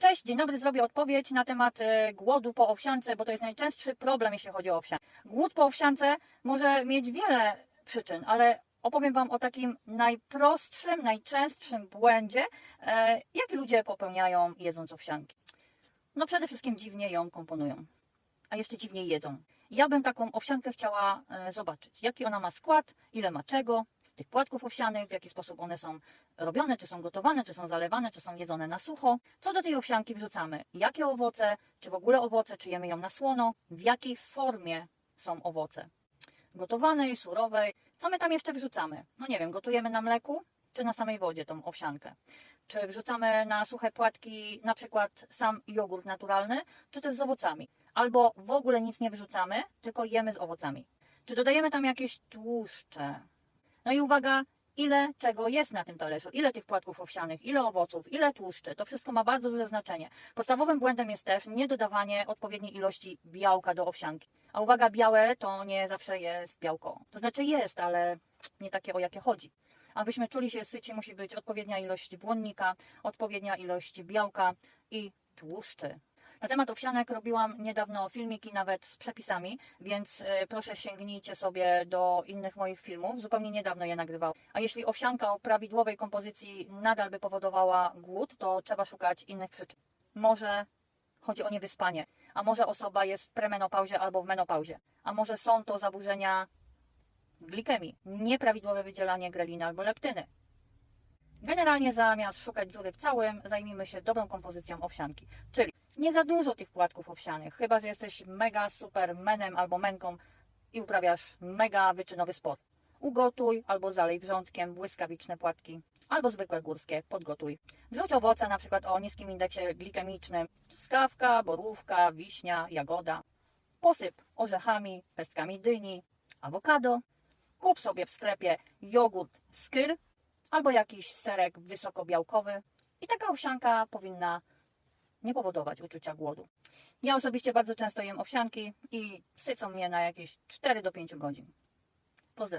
Cześć, dzień dobry, zrobię odpowiedź na temat e, głodu po owsiance, bo to jest najczęstszy problem, jeśli chodzi o owsiankę. Głód po owsiance może mieć wiele przyczyn, ale opowiem Wam o takim najprostszym, najczęstszym błędzie, e, jaki ludzie popełniają jedząc owsianki. No przede wszystkim dziwnie ją komponują, a jeszcze dziwniej jedzą. Ja bym taką owsiankę chciała e, zobaczyć, jaki ona ma skład, ile ma czego, tych płatków owsianych, w jaki sposób one są robione, czy są gotowane, czy są zalewane, czy są jedzone na sucho. Co do tej owsianki wrzucamy? Jakie owoce, czy w ogóle owoce, czy jemy ją na słono? W jakiej formie są owoce? Gotowanej, surowej. Co my tam jeszcze wrzucamy? No nie wiem, gotujemy na mleku, czy na samej wodzie tą owsiankę? Czy wrzucamy na suche płatki na przykład sam jogurt naturalny, czy też z owocami? Albo w ogóle nic nie wrzucamy, tylko jemy z owocami. Czy dodajemy tam jakieś tłuszcze? No i uwaga, ile czego jest na tym talerzu, ile tych płatków owsianych, ile owoców, ile tłuszczy, to wszystko ma bardzo duże znaczenie. Podstawowym błędem jest też niedodawanie odpowiedniej ilości białka do owsianki. A uwaga, białe to nie zawsze jest białko. To znaczy jest, ale nie takie o jakie chodzi. Abyśmy czuli się syci, musi być odpowiednia ilość błonnika, odpowiednia ilość białka i tłuszczy. Na temat owsianek robiłam niedawno filmiki nawet z przepisami, więc e, proszę sięgnijcie sobie do innych moich filmów. Zupełnie niedawno je nagrywałam. A jeśli owsianka o prawidłowej kompozycji nadal by powodowała głód, to trzeba szukać innych przyczyn. Może chodzi o niewyspanie, a może osoba jest w premenopauzie albo w menopauzie, a może są to zaburzenia glikemii, nieprawidłowe wydzielanie greliny albo leptyny. Generalnie zamiast szukać dziury w całym, zajmijmy się dobrą kompozycją owsianki. Czyli nie za dużo tych płatków owsianych, chyba że jesteś mega super menem albo menką i uprawiasz mega wyczynowy sport. Ugotuj albo zalej wrzątkiem błyskawiczne płatki, albo zwykłe górskie, podgotuj. Wrzuć owoce na przykład o niskim indeksie glikemicznym, skawka, borówka, wiśnia, jagoda. Posyp orzechami, pestkami dyni, awokado. Kup sobie w sklepie jogurt skyr albo jakiś serek wysokobiałkowy i taka owsianka powinna nie powodować uczucia głodu. Ja osobiście bardzo często jem owsianki i sycą mnie na jakieś 4 do 5 godzin. Pozdrawiam.